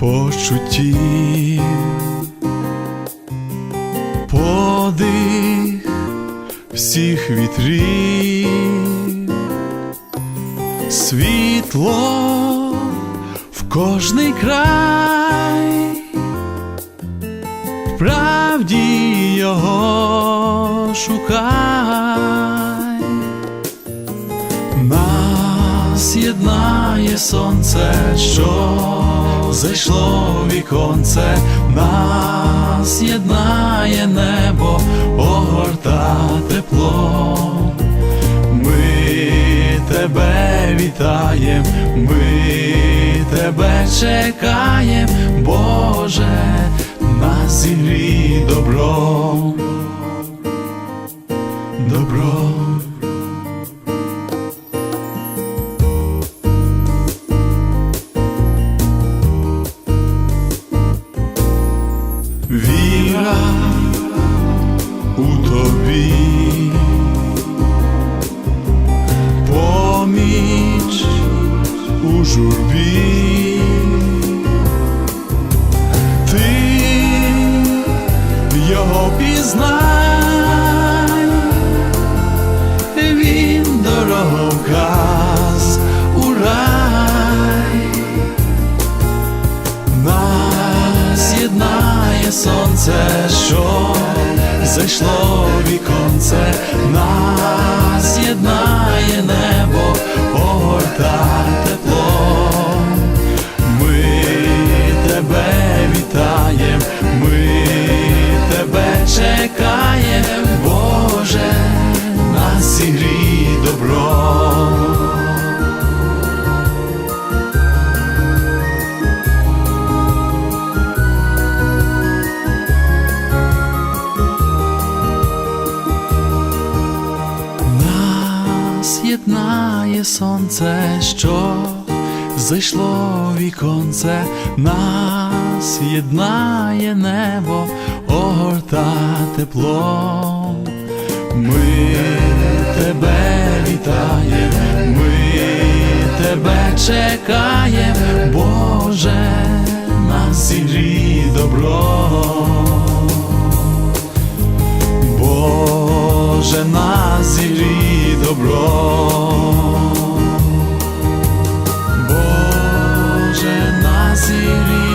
почуттів, подих всіх вітрів, світло в кожний край, правді його шукай. Нас єднає сонце, що зайшло віконце, нас єднає небо, огорта тепло. Ми тебе вітаєм, ми тебе чекаєм, Боже, нас зігрій добром. Журбі, ти його пізнай, він дороговказ у рай. Нас єднає сонце, що зайшло віконце, нас єднає Нас єднає сонце, що зайшло віконце, нас єднає небо, огорта тепло. Ми тебе вітаєм, ми тебе чекаєм, Боже, нас зігрій добро. beauty